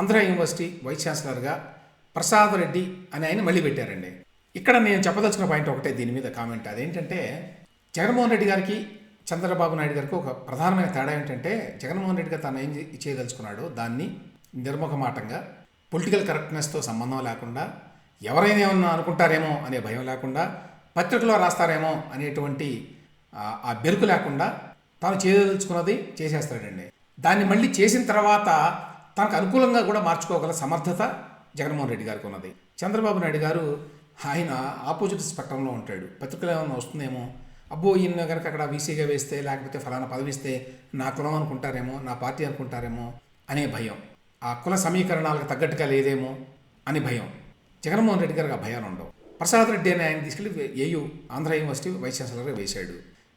Andhra university vice ఛాన్సలర్గా ప్రసాద్ రెడ్డి అని ఆయన మళ్ళీ పెట్టారండి. ఇక్కడ నేను చెప్పదలుచుకున్న పాయింట్ ఒకటే దీని మీద కామెంట్. అదేంటంటే జగన్మోహన్ రెడ్డి గారికి చంద్రబాబు నాయుడు గారికి ఒక ప్రధానమైన తేడా ఏంటంటే జగన్మోహన్ రెడ్డి గారు తను ఏం చేయదలుచుకున్నాడో దాన్ని నిర్ముఖమాటంగా పొలిటికల్ కరెక్ట్నెస్తో సంబంధం లేకుండా ఎవరైనా ఏమన్నా అనుకుంటారేమో అనే భయం లేకుండా పత్రికలో రాస్తారేమో అనేటువంటి ఆ బెరుకు లేకుండా తాను చేయదలుచుకున్నది చేసేస్తాడండి. దాన్ని మళ్ళీ చేసిన తర్వాత తనకు అనుకూలంగా కూడా మార్చుకోగల సమర్థత జగన్మోహన్ రెడ్డి గారికి ఉన్నది. చంద్రబాబు నాయుడు గారు ఆయన ఆపోజిట్ స్పెక్ట్రంలో ఉంటాడు. పత్రికలు ఏమైనా వస్తుందేమో? అబ్బో ఈయన కనుక అక్కడ వీసీగా వేస్తే లేకపోతే ఫలానా పదవిస్తే నా కులం అనుకుంటారేమో నా పార్టీ అనుకుంటారేమో అనే భయం. ఆ కుల సమీకరణాలకు తగ్గట్టుగా లేదేమో అని భయం. జగన్మోహన్ రెడ్డి గారికి ఆ భయాలు ఉండవు. ప్రసాద్ రెడ్డి అని ఆయన తీసుకెళ్ళి ఏయు ఆంధ్ర యూనివర్సిటీ వైస్ ఛాన్సలర్గా వేశాడు.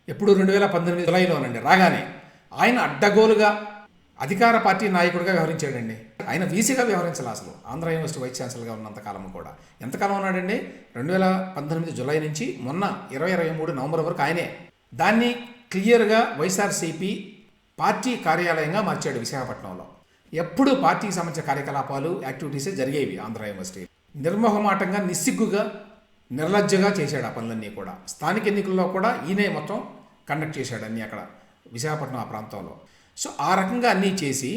ఎప్పుడు రెండు వేల పంతొమ్మిది జులైలోనండి రాగానే. ఆయన అడ్డగోలుగా అధికార పార్టీ నాయకుడిగా వ్యవహరించాడండి. ఆయన వీసీగా వ్యవహరించాలి అసలు. ఆంధ్ర యూనివర్సిటీ వైస్ ఛాన్సలర్గా ఉన్నంత కాలం కూడా. ఎంతకాలం ఉన్నాడండి? రెండు వేల పంతొమ్మిది జులై నుంచి మొన్న ఇరవై ఇరవై మూడు నవంబర్ వరకు ఆయనే. దాన్ని క్లియర్గా వైఎస్ఆర్సీపీ పార్టీ కార్యాలయంగా మార్చాడు విశాఖపట్నంలో. ఎప్పుడు పార్టీకి సంబంధించిన కార్యకలాపాలు యాక్టివిటీసే జరిగేవి ఆంధ్ర యూనివర్సిటీ. నిర్మోహమాటంగా నిస్సిగ్గుగా నిర్లజ్జగా చేశాడు ఆ పనులన్నీ కూడా. స్థానిక ఎన్నికల్లో కూడా ఈయనే మొత్తం కండక్ట్ చేశాడు అన్నీ అక్కడ విశాఖపట్నం ఆ ప్రాంతంలో. సో ఆ రకంగా అన్నీ చేసి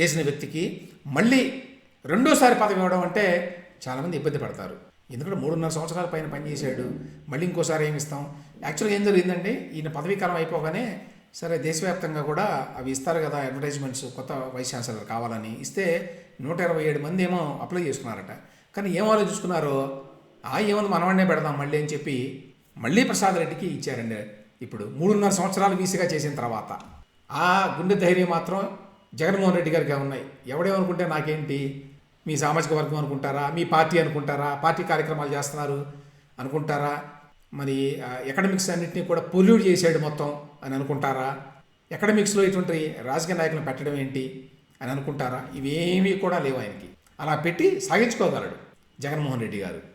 చేసిన వ్యక్తికి మళ్ళీ రెండోసారి పదవి ఇవ్వడం అంటే చాలామంది ఇబ్బంది పడతారు. ఎందుకంటే మూడున్నర సంవత్సరాల పైన పనిచేశాడు మళ్ళీ ఇంకోసారి ఏమి ఇస్తాం? యాక్చువల్గా ఏం జరిగిందంటే ఈయన పదవీకాలం అయిపోగానే సరే దేశవ్యాప్తంగా కూడా అవి ఇస్తారు కదా అడ్వర్టైజ్మెంట్స్ కొత్త వైస్ ఛాన్సలర్ కావాలని ఇస్తే నూట ఇరవై ఏడు మంది ఏమో అప్లై చేసుకున్నారట. కానీ ఏం ఆలోచించుకున్నారో ఆ ఏమో మనవాడినే పెడదాం మళ్ళీ అని చెప్పి మళ్ళీ ప్రసాద్ రెడ్డికి ఇచ్చారండి. ఇప్పుడు మూడున్నర సంవత్సరాలు వీసీగా చేసిన తర్వాత. ఆ గుండె ధైర్యం మాత్రం జగన్మోహన్ రెడ్డి గారికి ఉన్నాయి. ఎవడేమనుకుంటే నాకేంటి? మీ సామాజిక వర్గం అనుకుంటారా? మీ పార్టీ అనుకుంటారా? పార్టీ కార్యక్రమాలు చేస్తున్నారు అనుకుంటారా? మరి ఎకడమిక్స్ అన్నింటినీ కూడా పొల్యూట్ చేసాడు మొత్తం అని అనుకుంటారా? ఎకడమిక్స్లో ఇటువంటి రాజకీయ నాయకులను పెట్టడం ఏంటి అని అనుకుంటారా? ఇవేమీ కూడా లేవు ఆయనకి. అలా పెట్టి సాగించుకోగలడు జగన్మోహన్ రెడ్డి గారు.